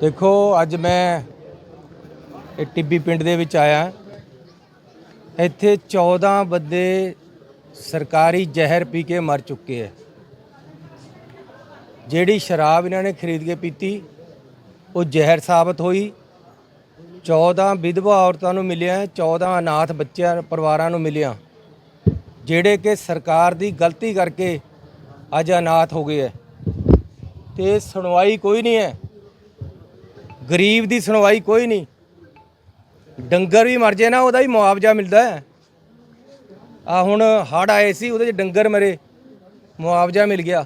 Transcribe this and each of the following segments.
ਦੇਖੋ, ਅੱਜ ਮੈਂ ਇਹ ਟਿੱਬੀ ਪਿੰਡ ਦੇ ਵਿੱਚ ਆਇਆ। ਇੱਥੇ 14 ਬੰਦੇ ਸਰਕਾਰੀ ਜ਼ਹਿਰ ਪੀ ਕੇ ਮਰ ਚੁੱਕੇ ਹੈ ਜਿਹੜੀ ਸ਼ਰਾਬ ਇਹਨਾਂ ਨੇ ਖਰੀਦ ਕੇ ਪੀਤੀ, ਉਹ ਜ਼ਹਿਰ ਸਾਬਤ ਹੋਈ। 14 ਵਿਧਵਾ ਔਰਤਾਂ ਨੂੰ ਮਿਲਿਆ 14 ਅਨਾਥ ਬੱਚਿਆਂ, ਪਰਿਵਾਰਾਂ ਨੂੰ ਮਿਲਿਆ, ਜਿਹੜੇ ਕਿ ਸਰਕਾਰ ਦੀ ਗਲਤੀ ਕਰਕੇ ਅੱਜ ਅਨਾਥ ਹੋ ਗਏ ਹੈ ਤੇ ਸੁਣਵਾਈ ਕੋਈ ਨਹੀਂ ਹੈ। ਗਰੀਬ ਦੀ ਸੁਣਵਾਈ ਕੋਈ ਨਹੀਂ। ਡੰਗਰ ਵੀ ਮਰ ਜੇ ਨਾ, ਉਹਦਾ ਵੀ ਮੁਆਵਜ਼ਾ ਮਿਲਦਾ ਹੈ। ਆ ਹੁਣ ਹੜ ਆਏ ਸੀ, ਉਹਦੇ ਚ ਡੰਗਰ ਮਰੇ, ਮੁਆਵਜ਼ਾ ਮਿਲ ਗਿਆ।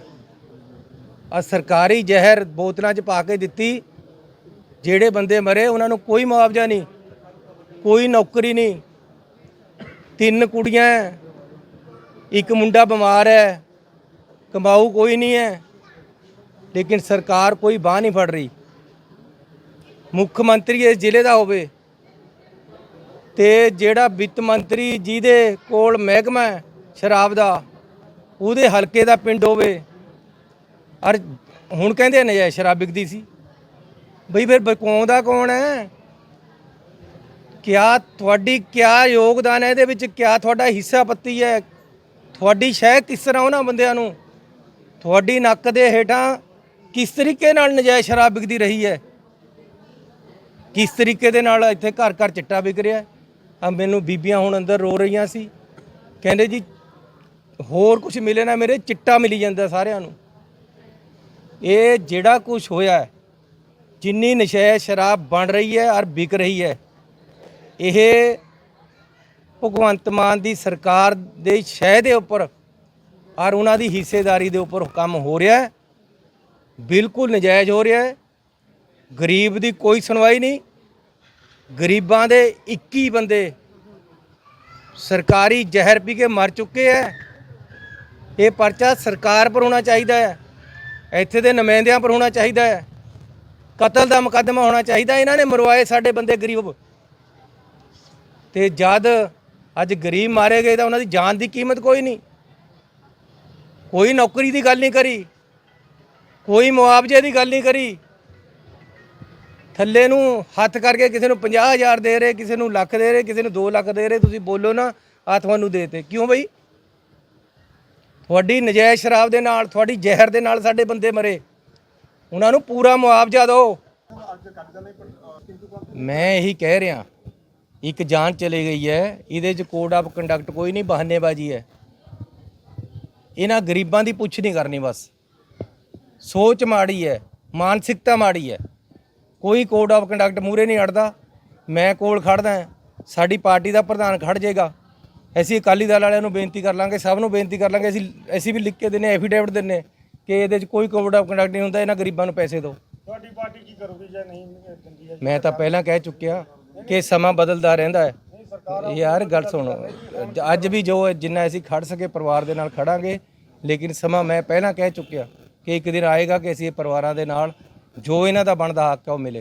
ਆ ਸਰਕਾਰੀ ਜ਼ਹਿਰ ਬੋਤਲਾਂ 'ਚ ਪਾ ਕੇ ਦਿੱਤੀ, ਜਿਹੜੇ ਬੰਦੇ ਮਰੇ, ਉਹਨਾਂ ਨੂੰ ਕੋਈ ਮੁਆਵਜ਼ਾ ਨਹੀਂ, ਕੋਈ ਨੌਕਰੀ ਨਹੀਂ। ਤਿੰਨ ਕੁੜੀਆਂ ਇੱਕ ਮੁੰਡਾ ਬਿਮਾਰ ਹੈ, ਕਮਾਊ ਕੋਈ ਨਹੀਂ ਹੈ, ਲੇਕਿਨ ਸਰਕਾਰ ਕੋਈ ਬਾਹ ਨਹੀਂ ਫੜ ਰਹੀ। ਮੁੱਖ ਮੰਤਰੀ ਇਸ ਜ਼ਿਲ੍ਹੇ ਦਾ ਹੋਵੇ ਤੇ ਜਿਹੜਾ ਵਿੱਤ ਮੰਤਰੀ ਜਿਹਦੇ ਕੋਲ ਮਹਿਕਮਾ ਸ਼ਰਾਬ ਦਾ, ਉਹਦੇ ਹਲਕੇ ਦਾ ਪਿੰਡ ਹੋਵੇ। ਔਰ ਹੁਣ ਕਹਿੰਦੇ ਨਜਾਇਜ਼ ਸ਼ਰਾਬ ਵਿਕਦੀ ਸੀ। ਬਈ ਫਿਰ ਬਕਾਉਂਦਾ ਕੌਣ ਹੈ? ਕਿਆ ਤੁਹਾਡੀ, ਕਿਆ ਯੋਗਦਾਨ ਹੈ ਇਹਦੇ ਵਿੱਚ? ਕਿਆ ਤੁਹਾਡਾ ਹਿੱਸਾ ਪੱਤੀ ਹੈ? ਤੁਹਾਡੀ ਸ਼ਹਿ ਕਿਸ ਤਰ੍ਹਾਂ ਉਹਨਾਂ ਬੰਦਿਆਂ ਨੂੰ? ਤੁਹਾਡੀ ਨੱਕ ਦੇ ਹੇਠਾਂ ਕਿਸ ਤਰੀਕੇ ਨਾਲ ਨਜਾਇਜ਼ ਸ਼ਰਾਬ ਵਿਕਦੀ ਰਹੀ ਹੈ? ਕਿਸ ਤਰੀਕੇ ਦੇ ਨਾਲ ਇੱਥੇ ਘਰ ਘਰ ਚਿੱਟਾ ਵਿਕ ਰਿਹਾ ਆ ਮੈਨੂੰ ਬੀਬੀਆਂ ਹੁਣ ਅੰਦਰ ਰੋ ਰਹੀਆਂ ਸੀ। ਕਹਿੰਦੇ ਜੀ, ਹੋਰ ਕੁਝ ਮਿਲੇ ਨਾ ਮੇਰੇ, ਚਿੱਟਾ ਮਿਲੀ ਜਾਂਦਾ ਸਾਰਿਆਂ ਨੂੰ। ਇਹ ਜਿਹੜਾ ਕੁਝ ਹੋਇਆ ਜਿੰਨੀ ਨਸ਼ੇ ਸ਼ਰਾਬ ਬਣ ਰਹੀ ਹੈ ਔਰ ਵਿਕ ਰਹੀ ਹੈ, ਇਹ ਭਗਵੰਤ ਮਾਨ ਦੀ ਸਰਕਾਰ ਦੇ ਸ਼ਹਿ ਦੇ ਉੱਪਰ ਔਰ ਉਹਨਾਂ ਦੀ ਹਿੱਸੇਦਾਰੀ ਦੇ ਉੱਪਰ ਕੰਮ ਹੋ ਰਿਹਾ ਹੈ। ਬਿਲਕੁਲ ਨਜਾਇਜ਼ ਹੋ ਰਿਹਾ ਹੈ। ਗਰੀਬ ਦੀ ਕੋਈ ਸੁਣਵਾਈ ਨਹੀਂ, ਗਰੀਬਾਂ ਦੇ 21 ਬੰਦੇ ਸਰਕਾਰੀ ਜ਼ਹਿਰ ਪੀ ਕੇ ਮਰ ਚੁੱਕੇ ਹੈ ਇਹ ਪਰਚਾ ਸਰਕਾਰ ਪਰ ਹੋਣਾ ਚਾਹੀਦਾ ਹੈ ਇੱਥੇ ਦੇ ਨੁਮਾਇੰਦਿਆਂ ਪਰ ਹੋਣਾ ਚਾਹੀਦਾ ਹੈ ਕਤਲ ਦਾ ਮੁਕੱਦਮਾ ਹੋਣਾ ਚਾਹੀਦਾ, ਇਹਨਾਂ ਨੇ ਮਰਵਾਏ ਸਾਡੇ ਬੰਦੇ ਗਰੀਬ। ਤੇ ਜਦ ਅੱਜ ਗਰੀਬ ਮਾਰੇ ਗਏ ਤਾਂ ਉਹਨਾਂ ਦੀ ਜਾਨ ਦੀ ਕੀਮਤ ਕੋਈ ਨਹੀਂ। ਕੋਈ ਨੌਕਰੀ ਦੀ ਗੱਲ ਨਹੀਂ ਕਰੀ, ਕੋਈ ਮੁਆਵਜ਼ੇ ਦੀ ਗੱਲ ਨਹੀਂ ਕਰੀ ਥੱਲੇ ਨੂੰ ਹੱਥ ਕਰਕੇ ਕਿਸੇ ਨੂੰ 50000 ਦੇ ਰਹੇ, ਕਿਸੇ ਨੂੰ ਲੱਖ ਦੇ ਰਹੇ, ਕਿਸੇ ਨੂੰ 2 ਲੱਖ ਦੇ ਰਹੇ, ਤੁਸੀਂ ਬੋਲੋ ਨਾ ਆ ਤੁਹਾਨੂੰ ਦੇਤੇ। ਕਿਉਂ ਬਈ? ਤੁਹਾਡੀ ਨਜਾਇਜ਼ ਸ਼ਰਾਬ ਦੇ ਨਾਲ, ਤੁਹਾਡੀ ਜ਼ਹਿਰ ਦੇ ਨਾਲ ਸਾਡੇ ਬੰਦੇ ਮਰੇ। ਉਹਨਾਂ ਨੂੰ ਪੂਰਾ ਮੁਆਵਜ਼ਾ ਦਿਓ। ਮੈਂ ਇਹੀ ਕਹਿ ਰਿਹਾ, ਇੱਕ ਜਾਨ ਚਲੀ ਗਈ ਹੈ, ਇਹਦੇ 'ਚ ਕੋਡ ਆਫ ਕੰਡਕਟ ਕੋਈ ਨਹੀਂ, ਬਹਾਨੇਬਾਜ਼ੀ ਹੈ। ਇਹਨਾਂ ਗਰੀਬਾਂ ਦੀ ਪੁੱਛ ਨਹੀਂ ਕਰਨੀ ਬਸ। ਸੋਚ ਮਾੜੀ ਹੈ, ਮਾਨਸਿਕਤਾ ਮਾੜੀ ਹੈ। ਕੋਈ ਕੋਡ ਆਫ ਕੰਡਕਟ ਮੂਰੇ ਨਹੀਂ ਅੜਦਾ। ਮੈਂ ਕੋਲ ਖੜਦਾ ਸਾਡੀ ਪਾਰਟੀ ਦਾ ਪ੍ਰਧਾਨ ਖੜ ਜਾਏਗਾ। ਅਸੀਂ ਅਕਾਲੀ ਦਲ ਵਾਲਿਆਂ ਨੂੰ ਬੇਨਤੀ ਕਰ ਲਾਂਗੇ ਸਭ ਨੂੰ ਬੇਨਤੀ ਕਰ ਲਾਂਗੇ। ਅਸੀਂ ਅਸੀਂ ਵੀ ਲਿਖ ਕੇ ਦਿੰਨੇ ਐਫੀਡੇਵਿਟ ਦਿੰਨੇ ਕਿ ਇਹਦੇ 'ਚ ਕੋਈ ਕੋਡ ਆਫ ਕੰਡਕਟ ਨਹੀਂ ਹੁੰਦਾ ਇਹਨਾਂ ਗਰੀਬਾਂ ਨੂੰ ਪੈਸੇ ਦਿਓ। ਤੁਹਾਡੀ ਪਾਰਟੀ ਕੀ ਕਰੂਗੀ ਜਾਂ ਨਹੀਂ ਦਿੰਦੀ ਹੈ ਮੈਂ ਤਾਂ ਪਹਿਲਾਂ ਕਹਿ ਚੁੱਕਿਆ ਕਿ ਸਮਾਂ ਬਦਲਦਾ ਰਹਿੰਦਾ ਹੈ। ਯਾਰ ਗੱਲ ਸੁਣੋ ਅੱਜ ਵੀ ਜੋ ਜਿੰਨਾ ਅਸੀਂ ਖੜ ਸਕੇ ਪਰਿਵਾਰ ਦੇ ਨਾਲ ਖੜਾਂਗੇ ਲੇਕਿਨ ਸਮਾਂ ਮੈਂ ਪਹਿਲਾਂ ਕਹਿ ਚੁੱਕਿਆ ਕਿ ਇੱਕ ਦਿਨ ਆਏਗਾ ਕਿ ਅਸੀਂ ਇਹ ਪਰਿਵਾਰਾਂ ਦੇ ਨਾਲ ਜੋ ਇਹਨਾਂ ਦਾ ਬਣਦਾ ਹੱਕ ਹੈ ਉਹ ਮਿਲੇ।